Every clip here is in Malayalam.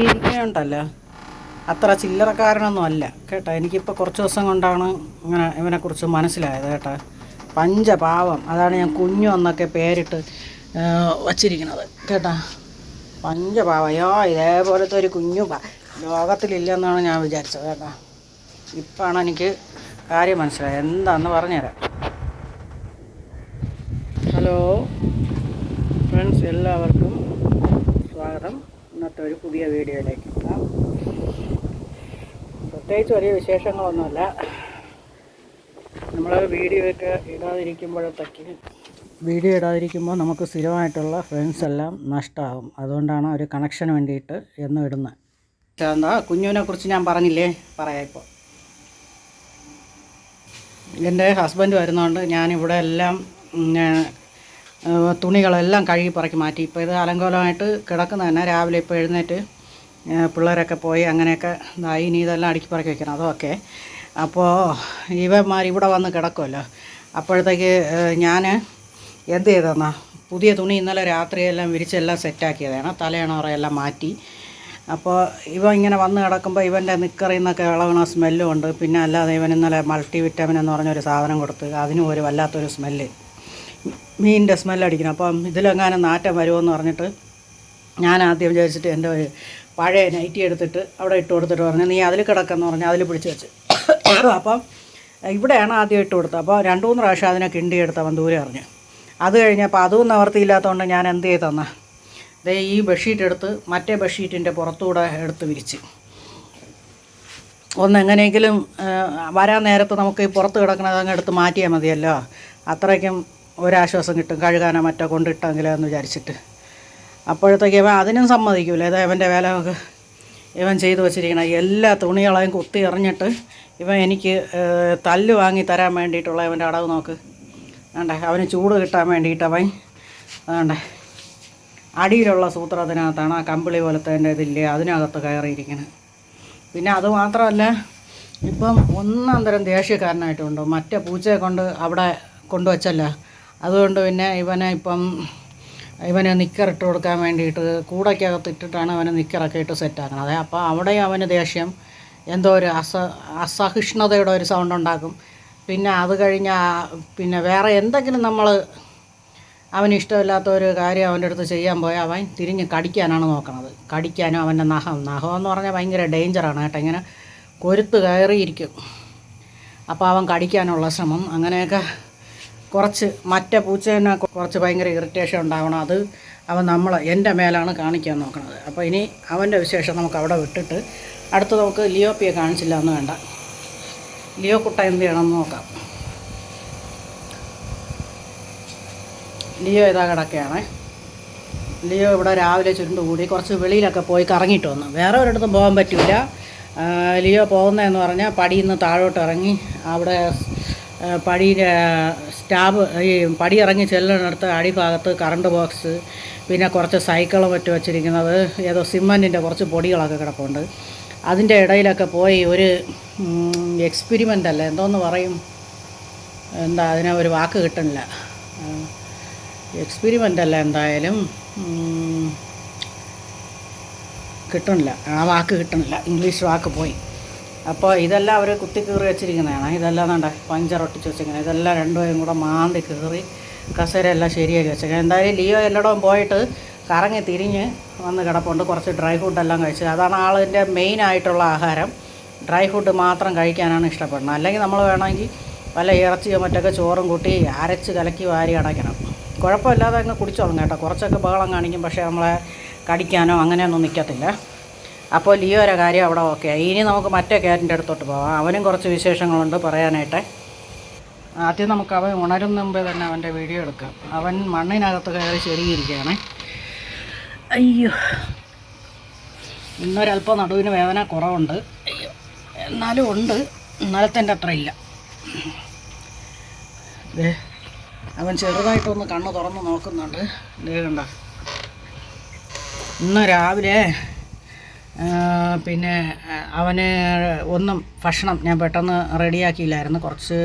ഇരിക്കുന്നുണ്ടല്ലോ അത്ര ചില്ലറക്കാരനൊന്നും അല്ല കേട്ടോ. എനിക്കിപ്പോൾ കുറച്ച് ദിവസം കൊണ്ടാണ് ഇങ്ങനെ ഇവനെക്കുറിച്ച് മനസ്സിലായത് കേട്ടോ. പഞ്ചപാവം അതാണ് ഞാൻ കുഞ്ഞു എന്നൊക്കെ പേരിട്ട് വച്ചിരിക്കുന്നത് കേട്ടോ. പഞ്ചപാവം അയ്യോ ഇതേപോലത്തെ ഒരു കുഞ്ഞു ലോകത്തിലില്ലെന്നാണ് ഞാൻ വിചാരിച്ചത് കേട്ടോ. ഇപ്പോഴാണ് എനിക്ക് കാര്യം മനസ്സിലായത്. എന്താണെന്ന് പറഞ്ഞുതരാം. ഹലോ? ഫ്രണ്ട്സ് എല്ലാവർക്കും ഇന്നത്തെ ഒരു പുതിയ വീഡിയോയിലേക്ക് പ്രത്യേകിച്ച് വലിയ വിശേഷങ്ങളൊന്നുമല്ല. നമ്മൾ വീഡിയോ ഒക്കെ ഇടാതിരിക്കുമ്പോഴത്തേക്ക് വീഡിയോ ഇടാതിരിക്കുമ്പോൾ നമുക്ക് സ്ഥിരമായിട്ടുള്ള ഫ്രണ്ട്സ് എല്ലാം നഷ്ടമാകും അതുകൊണ്ടാണ് ഒരു കണക്ഷന് വേണ്ടിയിട്ട് എന്നും ഇടുന്നത് എന്താ കുഞ്ഞുവിനെ കുറിച്ച് ഞാൻ പറഞ്ഞില്ലേ? പറയാം ഇപ്പോൾ എന്റെ ഹസ്ബൻഡ് വരുന്നതുകൊണ്ട് ഞാനിവിടെ എല്ലാം തുണികളെല്ലാം കഴുകി പറക്കി മാറ്റി. ഇപ്പോൾ ഇത് അലങ്കോലമായിട്ട് കിടക്കുന്ന തന്നെ. രാവിലെ ഇപ്പോൾ എഴുന്നേറ്റ് പിള്ളേരൊക്കെ പോയി അങ്ങനെയൊക്കെ ഇതായി ഇനി ഇതെല്ലാം അടുക്കി പറക്കി വെക്കണം. അതൊക്കെ അപ്പോൾ ഇവന്മാർ ഇവിടെ വന്ന് കിടക്കുമല്ലോ അപ്പോഴത്തേക്ക് ഞാൻ എന്ത് ചെയ്തെന്നാ പുതിയ തുണി ഇന്നലെ രാത്രിയെല്ലാം വിരിച്ചെല്ലാം സെറ്റാക്കിയതാണ്. തലയണോറയെല്ലാം മാറ്റി. അപ്പോൾ ഇവ ഇങ്ങനെ വന്ന് കിടക്കുമ്പോൾ ഇവന്റെ നിക്കറിൽ നിന്നൊക്കെ ഇളവണ സ്മെല്ലും ഉണ്ട്. പിന്നെ അല്ലാതെ ഇവൻ ഇന്നലെ മൾട്ടി വിറ്റാമിൻ എന്ന് പറഞ്ഞൊരു സാധനം കൊടുത്ത് അതിനും ഒരു വല്ലാത്തൊരു സ്മെല്ല്. മീനിന്റെ സ്മെല്ലടിക്കണം അപ്പം ഇതിലെങ്ങാനും നാറ്റം വരുമെന്ന് പറഞ്ഞിട്ട് ഞാൻ ആദ്യം വിചാരിച്ചിട്ട് എന്റെ പഴയ നൈറ്റി എടുത്തിട്ട് അവിടെ ഇട്ട് കൊടുത്തിട്ട് പറഞ്ഞു നീ അതിൽ കിടക്കെന്ന് പറഞ്ഞു അതിൽ പിടിച്ച് വെച്ച്. അപ്പം ഇവിടെയാണ് ആദ്യം ഇട്ട് കൊടുത്തത്. അപ്പോൾ രണ്ട് മൂന്ന് പ്രാവശ്യം അതിനെ കിണ്ടി എടുത്തവൻ ദൂരെ അറിഞ്ഞു. അത് കഴിഞ്ഞപ്പോൾ അതും നിവർത്തിയില്ലാത്തതുകൊണ്ട് ഞാൻ എന്ത് ചെയ്ത് തന്ന? ദേ ഈ ബെഡ്ഷീറ്റ് എടുത്ത് മറ്റേ ബെഡ്ഷീറ്റിന്റെ പുറത്തൂടെ എടുത്ത് വിരിച്ച്. ഒന്ന് എങ്ങനെയെങ്കിലും വരാൻ നേരത്ത് നമുക്ക് ഈ പുറത്ത് കിടക്കണത് അങ്ങ് എടുത്ത് മാറ്റിയാൽ മതിയല്ലോ. അത്രയ്ക്കും ഒരാശ്വാസം കിട്ടും കഴുകാനോ മറ്റോ കൊണ്ടിട്ടെങ്കിലോ എന്ന് വിചാരിച്ചിട്ട്. അപ്പോഴത്തേക്ക് ഇവൻ അതിനും സമ്മതിക്കൂല. ഇത് ഇവന്റെ വേല ഇവൻ ചെയ്തു വച്ചിരിക്കണ എല്ലാ തുണികളെയും കുത്തി എറിഞ്ഞിട്ട് ഇവൻ എനിക്ക് തല്ല് വാങ്ങി തരാൻ വേണ്ടിയിട്ടുള്ള ഇവന്റെ അടവ് നോക്ക്. വേണ്ടേ? അവന് ചൂട് കിട്ടാൻ വേണ്ടിയിട്ട് അവൻ വേണ്ടേ? അടിയിലുള്ള സൂത്രത്തിനകത്താണ് ആ കമ്പിളി പോലത്തെ എന്റെ ഇതില്ലേ അതിനകത്ത് കയറിയിരിക്കുന്നത് പിന്നെ അതുമാത്രമല്ല ഇപ്പം ഒന്നാം തരം ദേഷ്യക്കാരനായിട്ടുണ്ട്. മറ്റേ പൂച്ചയെ കൊണ്ട് അവിടെ കൊണ്ടുവച്ചല്ല അതുകൊണ്ട് പിന്നെ ഇവനെ ഇപ്പം ഇവന് നിക്കറിട്ട് കൊടുക്കാൻ വേണ്ടിയിട്ട് കൂടയ്ക്കകത്ത് ഇട്ടിട്ടാണ് അവന് നിക്കറൊക്കെ ഇട്ട് സെറ്റാക്കണത് അപ്പോൾ അവിടെയും അവന് ദേഷ്യം എന്തോ ഒരു അസ അസഹിഷ്ണുതയുടെ ഒരു സൗണ്ട് ഉണ്ടാക്കും. പിന്നെ അത് കഴിഞ്ഞ പിന്നെ വേറെ എന്തെങ്കിലും നമ്മൾ അവന് ഇഷ്ടമില്ലാത്ത ഒരു കാര്യം അവന്റെ അടുത്ത് ചെയ്യാൻ പോയാൽ അവൻ തിരിഞ്ഞ് കടിക്കാനാണ് നോക്കണത്. കടിക്കാനും അവന്റെ നഖം നഖം എന്ന് പറഞ്ഞാൽ ഭയങ്കര ഡേഞ്ചറാണ് കേട്ടോ. ഇങ്ങനെ കൊരുത്ത് കയറിയിരിക്കും. അപ്പോൾ അവൻ കടിക്കാനുള്ള ശ്രമം അങ്ങനെയൊക്കെ കുറച്ച് മറ്റേ പൂച്ചേനെ കുറച്ച് ഭയങ്കര ഇറിറ്റേഷൻ ഉണ്ടാവണം. അത് അവൻ നമ്മൾ എന്റെ മേലാണ് കാണിക്കാൻ നോക്കണത്. അപ്പോൾ ഇനി അവന്റെ വിശേഷം നമുക്ക് അവിടെ വിട്ടിട്ട് അടുത്ത് നമുക്ക് ലിയോപ്പിയെ കാണിച്ചില്ല എന്ന് വേണ്ട. ലിയോ കുട്ട എന്ത് ചെയ്യണമെന്ന് നോക്കാം. ലിയോ ഇതാ കിടക്കുകയാണേ. ലിയോ ഇവിടെ രാവിലെ ചുരുണ്ട് കൂടി കുറച്ച് വെളിയിലൊക്കെ പോയി കറങ്ങിയിട്ട് വന്നു. വേറെ ഒരിടത്തും പോകാൻ പറ്റില്ല. ലിയോ പോകുന്നതെന്ന് പറഞ്ഞാൽ പടിയിൽ നിന്ന് താഴോട്ട് ഇറങ്ങി അവിടെ പടിയുടെ സ്റ്റാബ് ഈ പടി ഇറങ്ങി ചെല്ലുന്നിടത്ത് അടിഭാഗത്ത് കറണ്ട് ബോക്സ് പിന്നെ കുറച്ച് സൈക്കിളും മറ്റും വെച്ചിരിക്കുന്നത് ഏതോ സിമ്മന്റിന്റെ കുറച്ച് പൊടികളൊക്കെ കിടപ്പുണ്ട്. അതിന്റെ ഇടയിലൊക്കെ പോയി ഒരു എക്സ്പെരിമെന്റ് അല്ല എന്തോന്ന് പറയും? എന്താ അതിനെ ഒരു വാക്ക് കിട്ടണില്ല എക്സ്പെരിമെന്റ് അല്ല എന്തായാലും കിട്ടുന്നില്ല. ആ വാക്ക് കിട്ടണില്ല ഇംഗ്ലീഷ് വാക്ക് പോയി. അപ്പോൾ ഇതെല്ലാം അവർ കുത്തി കീറി വെച്ചിരിക്കുന്നതാണ്. ഇതെല്ലാം വേണ്ട പഞ്ചർ ഒട്ടിച്ച് വെച്ചിരിക്കുന്നത്. ഇതെല്ലാം രണ്ടുപേരും കൂടെ മാന്തി കീറി കസേരയെല്ലാം ശരിയാക്കി വെച്ചേക്കാം എന്തായാലും ലിയോ എല്ലായിടവും പോയിട്ട് കറങ്ങി തിരിഞ്ഞ് വന്ന് കിടപ്പുണ്ട്. കുറച്ച് ഡ്രൈ ഫുഡെല്ലാം കഴിച്ച്. അതാണ് ആളിന്റെ മെയിൻ ആയിട്ടുള്ള ആഹാരം. ഡ്രൈ ഫുഡ് മാത്രം കഴിക്കാനാണ് ഇഷ്ടപ്പെടുന്നത്. അല്ലെങ്കിൽ നമ്മൾ വേണമെങ്കിൽ വല്ല ഇറച്ചിയോ മറ്റൊക്കെ ചോറും കൂട്ടി അരച്ച് കലക്കി വാരി അടയ്ക്കണം. കുഴപ്പമില്ലാതെ അങ്ങ് കുടിച്ചോളും കേട്ടോ. കുറച്ചൊക്കെ ബഹളം കാണിക്കും. പക്ഷേ നമ്മളെ കടിക്കാനോ അങ്ങനെയൊന്നും നിൽക്കത്തില്ല. അപ്പോൾ ലിയോയുടെ കാര്യം അവിടെ ഓക്കെ ഇനി നമുക്ക് മറ്റേ ക്യാറ്റിന്റെ അടുത്തോട്ട് പോവാം. അവനും കുറച്ച് വിശേഷങ്ങളുണ്ട് പറയാനായിട്ട്. ആദ്യം നമുക്ക് അവൻ ഉണരുന്ന മുമ്പേ തന്നെ അവന്റെ വീഡിയോ എടുക്കാം. അവൻ മണ്ണിനകത്ത് കയറി ചെറിയിരിക്കുകയാണ് അയ്യോ. ഇന്നൊരല്പം നടുവിന് വേദന കുറവുണ്ട്. അയ്യോ. എന്നാലും ഉണ്ട്. ഇന്നലത്തെ അത്ര ഇല്ല. അവൻ ചെറുതായിട്ടൊന്ന് കണ്ണ് തുറന്ന് നോക്കുന്നുണ്ട്. കണ്ട. ഇന്ന് രാവിലെ പിന്നെ അവന് ഒന്നും ഭക്ഷണം ഞാൻ പെട്ടെന്ന് റെഡിയാക്കിയില്ലായിരുന്നു. കുറച്ച്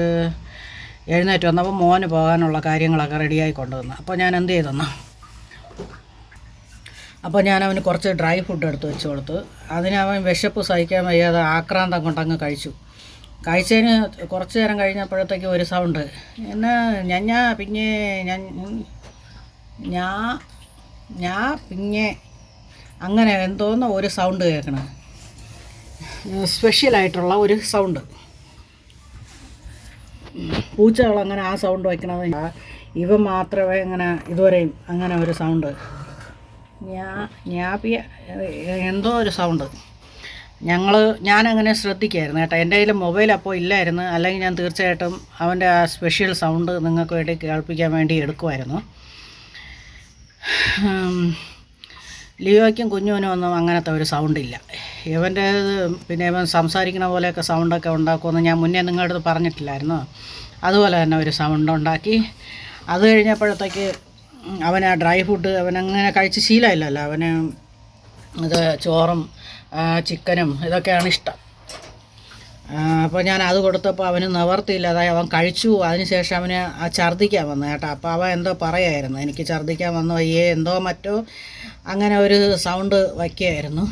എഴുന്നേറ്റ് വന്നപ്പോൾ മോന് പോകാനുള്ള കാര്യങ്ങളൊക്കെ റെഡിയായി കൊണ്ടുവന്നു. അപ്പോൾ ഞാൻ എന്ത് ചെയ്തെന്നു അപ്പോൾ ഞാൻ അവന് കുറച്ച് ഡ്രൈ ഫുഡ് എടുത്ത് വെച്ച് കൊടുത്തു. അതിന് അവൻ വിശപ്പ് സഹിക്കാൻ വയ്യാതെ ആക്രാന്തം കൊണ്ടങ്ങ് കഴിച്ചു. കഴിച്ചതിന് കുറച്ച് നേരം കഴിഞ്ഞപ്പോഴത്തേക്ക് ഒരു സൗണ്ട് എന്നാ ഞഞ്ഞാ പിന്നെ ഞാൻ ഞാ ഞാ പിന്നെ അങ്ങനെ എന്തോന്ന് ഒരു സൗണ്ട് കേൾക്കണം. സ്പെഷ്യലായിട്ടുള്ള ഒരു സൗണ്ട് പൂച്ചകൾ അങ്ങനെ ആ സൗണ്ട് വയ്ക്കണത് ഇവ മാത്രമേ അങ്ങനെ ഇതുവരെയും അങ്ങനെ ഒരു സൗണ്ട് ഞാ ഞാപ്പിയ എന്തോ ഒരു സൗണ്ട് ഞങ്ങൾ ഞാനങ്ങനെ ശ്രദ്ധിക്കായിരുന്നു കേട്ടോ. എന്റെ കയ്യിൽ മൊബൈൽ അപ്പോൾ ഇല്ലായിരുന്നു. അല്ലെങ്കിൽ ഞാൻ തീർച്ചയായിട്ടും അവന്റെ ആ സ്പെഷ്യൽ സൗണ്ട് നിങ്ങൾക്ക് വേണ്ടി കേൾപ്പിക്കാൻ വേണ്ടി എടുക്കുമായിരുന്നു ലിയോയ്ക്കും കുഞ്ഞുവിനും ഒന്നും അങ്ങനത്തെ ഒരു സൗണ്ടില്ല. ഇവന്റെ പിന്നെ ഇവൻ സംസാരിക്കണ പോലെയൊക്കെ സൗണ്ടൊക്കെ ഉണ്ടാക്കുമെന്ന് ഞാൻ മുന്നേ നിങ്ങളുടെ അടുത്ത് പറഞ്ഞിട്ടില്ലായിരുന്നു. അതുപോലെ തന്നെ ഒരു സൗണ്ട് ഉണ്ടാക്കി. അത് കഴിഞ്ഞപ്പോഴത്തേക്ക് അവൻ ആ ഡ്രൈ ഫുഡ് അവൻ അങ്ങനെ കഴിച്ച് ശീലമില്ലല്ലോ അവന് ഇത് ചോറും ചിക്കനും ഇതൊക്കെയാണ് ഇഷ്ടം. അപ്പോൾ ഞാൻ അത് കൊടുത്തപ്പോൾ അവന് നിവർത്തിയില്ല അതായത് അവൻ കഴിച്ചു. അതിനുശേഷം അവന് ആ ഛർദ്ദിക്കാൻ വന്നു കേട്ടോ. അപ്പോൾ അവൻ എന്തോ പറയായിരുന്നു. എനിക്ക് ഛർദ്ദിക്കാൻ വന്നു. അയ്യേ എന്തോ മറ്റോ? അങ്ങനെ ഒരു സൗണ്ട് വയ്ക്കുകയായിരുന്നു.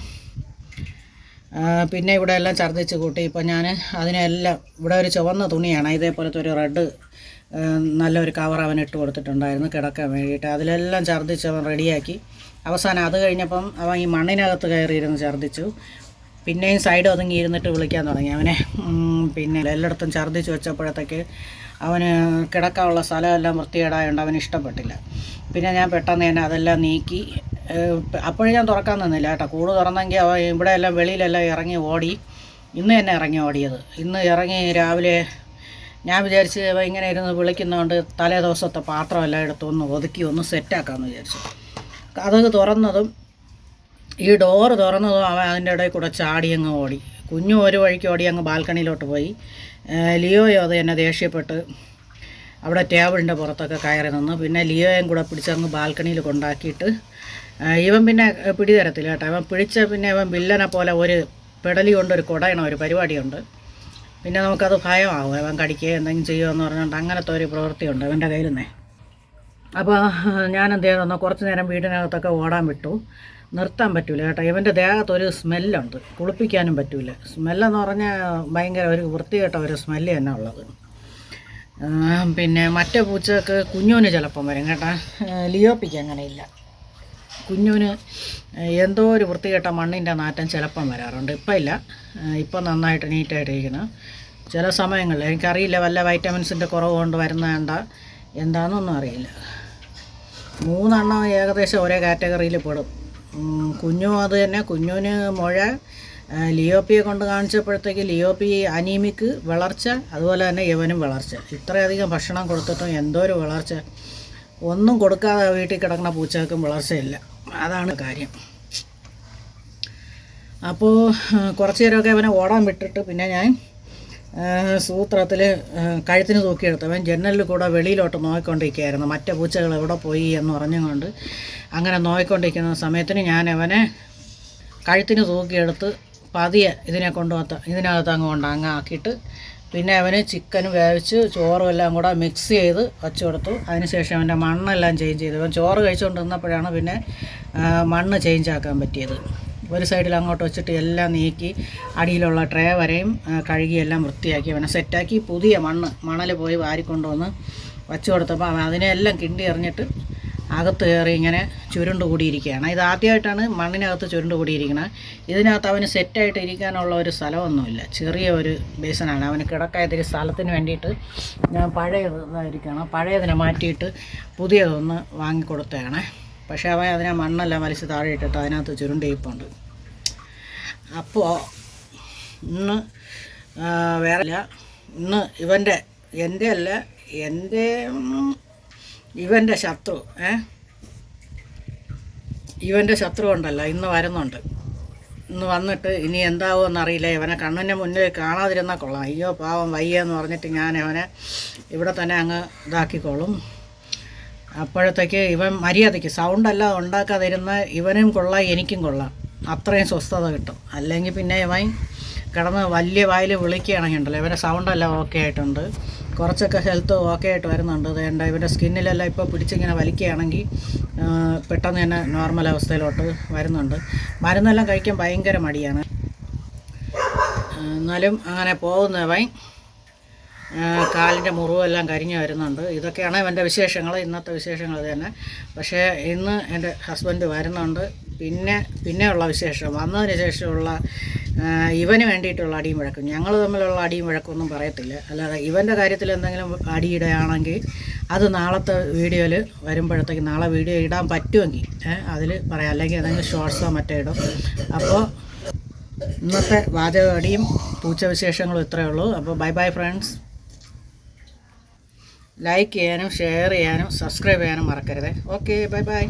പിന്നെ ഇവിടെ എല്ലാം ഛർദ്ദിച്ച് കൂട്ടി. ഇപ്പം ഞാൻ അതിനെല്ലാം ഇവിടെ ഒരു ചുവന്ന തുണിയാണ്. ഇതേപോലത്തെ ഒരു റെഡ് നല്ലൊരു കവർ അവൻ ഇട്ട് കൊടുത്തിട്ടുണ്ടായിരുന്നു കിടക്കാൻ വേണ്ടിയിട്ട്. അതിലെല്ലാം ഛർദ്ദിച്ച് അവൻ റെഡിയാക്കി. അവസാനം അത് കഴിഞ്ഞപ്പം അവൻ ഈ മണ്ണിനകത്ത് കയറിയിരുന്ന് ഛർദ്ദിച്ചു. പിന്നെയും സൈഡ് ഒതുങ്ങി ഇരുന്നിട്ട് വിളിക്കാൻ തുടങ്ങി അവനെ. പിന്നെ എല്ലായിടത്തും ഛർദ്ദിച്ച് വെച്ചപ്പോഴത്തേക്ക് അവന് കിടക്കാനുള്ള സ്ഥലമെല്ലാം വൃത്തികേടായതുകൊണ്ട് അവന് ഇഷ്ടപ്പെട്ടില്ല. പിന്നെ ഞാൻ പെട്ടെന്ന് തന്നെ അതെല്ലാം നീക്കി. അപ്പോഴും ഞാൻ തുറക്കാൻ നിന്നില്ല കേട്ടോ. കൂട് തുറന്നെങ്കിൽ അവ ഇവിടെ എല്ലാം വെളിയിലെല്ലാം ഇറങ്ങി ഓടി. ഇന്ന് തന്നെ ഇറങ്ങി ഓടിയത്. ഇന്ന് ഇറങ്ങി രാവിലെ ഞാൻ വിചാരിച്ച് അവ ഇങ്ങനെ ഇരുന്ന് വിളിക്കുന്നതുകൊണ്ട് തലേ ദിവസത്തെ പാത്രമെല്ലാം എടുത്ത് ഒന്ന് ഒതുക്കി ഒന്ന് സെറ്റാക്കാമെന്ന് വിചാരിച്ചു. കഥക് തുറന്നതും ഈ ഡോറ് തുറന്നതും അവൻ അതിന്റെ ഇടയിൽ കൂടെ ചാടി അങ്ങ് ഓടി. കുഞ്ഞു ഒരു വഴിക്ക് ഓടി അങ്ങ് ബാൽക്കണിയിലോട്ട് പോയി. ലിയോയോ അത് എന്നെ ദേഷ്യപ്പെട്ട് അവിടെ ടേബിളിന്റെ പുറത്തൊക്കെ കയറി നിന്ന് പിന്നെ ലിയോയും കൂടെ പിടിച്ചങ്ങ് ബാൽക്കണിയിൽ കൊണ്ടാക്കിയിട്ട് ഇവൻ പിന്നെ പിടി തരത്തില്ല കേട്ടോ. അവൻ പിടിച്ച പിന്നെ അവൻ വില്ലനെ പോലെ ഒരു പെടലി കൊണ്ട് ഒരു കുടയണം ഒരു പരിപാടിയുണ്ട്. പിന്നെ നമുക്കത് ഭയമാവും. അവൻ കടിക്കുകയോ എന്തെങ്കിലും ചെയ്യുമോ എന്ന് പറഞ്ഞുകൊണ്ട് അങ്ങനത്തെ ഒരു പ്രവൃത്തിയുണ്ട് അവന്റെ കയ്യിൽ നിന്നേ അപ്പോൾ ഞാനെന്ത് ചെയ്തെന്ന് കുറച്ച് നേരം വീടിനകത്തൊക്കെ ഓടാൻ വിട്ടു. നിർത്താൻ പറ്റൂല കേട്ടോ. ഇവന്റെ ദേഹത്ത് ഒരു സ്മെല്ലുണ്ട്. കുളിപ്പിക്കാനും പറ്റൂല. സ്മെല്ലെന്ന് പറഞ്ഞാൽ ഭയങ്കര ഒരു വൃത്തികെട്ട ഒരു സ്മെല്ല് തന്നെ ഉള്ളത്. പിന്നെ മറ്റേ പൂച്ചക്ക് കുഞ്ഞുവിന് ചിലപ്പം വരും കേട്ടോ. ലിയോപ്പിക്ക് അങ്ങനെയില്ല. കുഞ്ഞുവിന് എന്തോ ഒരു വൃത്തികെട്ട മണ്ണിന്റെ നാറ്റം ചിലപ്പം വരാറുണ്ട്. ഇപ്പം ഇല്ല ഇപ്പം നന്നായിട്ട് നീറ്റായിട്ടിരിക്കുന്നു. ചില സമയങ്ങളിൽ എനിക്കറിയില്ല വല്ല വൈറ്റമിൻസിന്റെ കുറവ് കൊണ്ട് വരുന്നതാണ്ട എന്താണെന്നൊന്നും അറിയില്ല. മൂന്നെണ്ണം ഏകദേശം ഒരേ കാറ്റഗറിയിൽ പെടും. കുഞ്ഞു അത് തന്നെ. കുഞ്ഞുവിന് മുഴ ലിയോപ്പിയെ കൊണ്ട് കാണിച്ചപ്പോഴത്തേക്ക് ലിയോപ്പി അനീമിക്ക് വളർച്ച അതുപോലെ തന്നെ യവനും വളർച്ച. ഇത്രയധികം ഭക്ഷണം കൊടുത്തിട്ടും എന്തോ ഒരു വളർച്ച. ഒന്നും കൊടുക്കാതെ വീട്ടിൽ കിടക്കുന്ന പൂച്ചകൾക്കും വളർച്ചയില്ല. അതാണ് കാര്യം. അപ്പോൾ കുറച്ച് നേരമൊക്കെ അവനെ ഓടാൻ വിട്ടിട്ട് പിന്നെ ഞാൻ സൂത്രത്തിൽ കഴുത്തിന് തൂക്കിയെടുത്തു അവൻ ജനലിൽ കൂടെ വെളിയിലോട്ട് നോക്കിക്കൊണ്ടിരിക്കുകയായിരുന്നു മറ്റേ പൂച്ചകൾ എവിടെ പോയി എന്ന് പറഞ്ഞുകൊണ്ട് അങ്ങനെ നോക്കിക്കൊണ്ടിരിക്കുന്ന സമയത്തിന് ഞാൻ അവനെ കഴുത്തിന് തൂക്കിയെടുത്ത് പതിയെ ഇതിനെ കൊണ്ടുവത്ത ഇതിനകത്ത് അങ്ങ് കൊണ്ട് അങ്ങ് ആക്കിയിട്ട് പിന്നെ അവന് ചിക്കൻ വേവിച്ച് ചോറും എല്ലാം കൂടെ മിക്സ് ചെയ്ത് വച്ചു കൊടുത്തു അതിനുശേഷം അവന്റെ മണ്ണെല്ലാം ചേഞ്ച് ചെയ്തു. അവൻ ചോറ് കഴിച്ചുകൊണ്ടിരുന്നപ്പോഴാണ് പിന്നെ മണ്ണ് ചേഞ്ച് ആക്കാൻ പറ്റിയത്. ഒരു സൈഡിൽ അങ്ങോട്ട് വെച്ചിട്ട് എല്ലാം നീക്കി അടിയിലുള്ള ട്രേ വരെയും കഴുകി എല്ലാം വൃത്തിയാക്കി അവനെ സെറ്റാക്കി പുതിയ മണ്ണ് മണൽ പോയി വാരിക്കൊണ്ടുവന്ന് വച്ചു കൊടുത്തപ്പോൾ അവൻ അതിനെല്ലാം കിണ്ടി എറിഞ്ഞിട്ട് അകത്ത് കയറി ഇങ്ങനെ ചുരുണ്ട് കൂടിയിരിക്കുകയാണ്. ഇത് ആദ്യമായിട്ടാണ് മണ്ണിനകത്ത് ചുരുണ്ട് കൂടിയിരിക്കുന്നത് ഇതിനകത്ത് അവന് സെറ്റായിട്ട് ഇരിക്കാനുള്ള ഒരു സ്ഥലമൊന്നുമില്ല. ചെറിയ ഒരു ബേസനാണ് അവന് കിടക്കായതിരി സ്ഥലത്തിന് വേണ്ടിയിട്ട് ഞാൻ പഴയതായിരിക്കണം. പഴയതിനെ മാറ്റിയിട്ട് പുതിയതൊന്ന് വാങ്ങിക്കൊടുത്തതാണ് പക്ഷേ അവൻ അതിനെ മണ്ണെല്ലാം വലിച്ച് താഴെ ഇട്ടിട്ട് അതിനകത്ത് ചുരുണ്ടിരിപ്പുണ്ട് അപ്പോൾ ഇന്ന് വേറെ ഇന്ന് ഇവന്റെ എന്റെ അല്ല എന്റെ ഇവന്റെ ശത്രു ഏ? ഇവന്റെ ശത്രു ഉണ്ടല്ലോ ഇന്ന് വരുന്നുണ്ട്. ഇന്ന് വന്നിട്ട് ഇനി എന്താവുമെന്ന് അറിയില്ല ഇവനെ കണ്ണിന്റെ മുന്നിൽ കാണാതിരുന്നാൽ കൊള്ളാം. അയ്യോ പാവം വയ്യെന്ന് പറഞ്ഞിട്ട് ഞാൻ ഇവനെ ഇവിടെ തന്നെ അങ്ങ് ഇതാക്കിക്കോളും. അപ്പോഴത്തേക്ക് ഇവൻ മര്യാദയ്ക്ക് സൗണ്ടെല്ലാം ഉണ്ടാക്കാതിരുന്ന ഇവനും കൊള്ളാം എനിക്കും കൊള്ളാം. അത്രയും സ്വസ്ഥത കിട്ടും. അല്ലെങ്കിൽ പിന്നെ ഇവൻ കിടന്ന് വലിയ വായിൽ വിളിക്കുകയാണെങ്കിൽ ഉണ്ടല്ലോ ഇവന്റെ സൗണ്ടെല്ലാം ഓക്കെ ആയിട്ടുണ്ട്. കുറച്ചൊക്കെ ഹെൽത്ത് ഓക്കെ ആയിട്ട് വരുന്നുണ്ട്. വേണ്ട ഇവന്റെ സ്കിന്നിലെല്ലാം ഇപ്പോൾ പിടിച്ചിങ്ങനെ വലിക്കുകയാണെങ്കിൽ പെട്ടെന്ന് തന്നെ നോർമൽ അവസ്ഥയിലോട്ട് വരുന്നുണ്ട്. മരുന്നെല്ലാം കഴിക്കാൻ ഭയങ്കര മടിയാണ്. എന്നാലും അങ്ങനെ പോകുന്നവൻ കാലിന്റെ മുറിവെല്ലാം കരിഞ്ഞു വരുന്നുണ്ട്. ഇതൊക്കെയാണ് ഇവന്റെ വിശേഷങ്ങൾ ഇന്നത്തെ വിശേഷങ്ങൾ തന്നെ. പക്ഷേ ഇന്ന് എന്റെ ഹസ്ബൻഡ് വരുന്നുണ്ട്. പിന്നെ പിന്നെയുള്ള വിശേഷം. വന്നതിന് ശേഷമുള്ള ഇവന് വേണ്ടിയിട്ടുള്ള അടിയും വഴക്കും. ഞങ്ങൾ തമ്മിലുള്ള അടിയും വഴക്കൊന്നും പറയത്തില്ല. അല്ലാതെ ഇവന്റെ കാര്യത്തിൽ എന്തെങ്കിലും അടിയിടുകയാണെങ്കിൽ അത് നാളത്തെ വീഡിയോയിൽ വരുമ്പോഴത്തേക്ക് നാളെ വീഡിയോ ഇടാൻ പറ്റുമെങ്കിൽ അതിൽ പറയാം. അല്ലെങ്കിൽ എന്തെങ്കിലും ഷോർട്സോ മറ്റോ ഇടും. അപ്പോൾ ഇന്നത്തെ വാചകടിയും പൂച്ച വിശേഷങ്ങളും ഇത്രയേ ഉള്ളൂ. അപ്പോൾ ബൈ ബൈ ഫ്രണ്ട്സ്. ലൈക്ക് ചെയ്യാനും ഷെയർ ചെയ്യാനും സബ്സ്ക്രൈബ് ചെയ്യാനും മറക്കരുത്. Okay bye bye.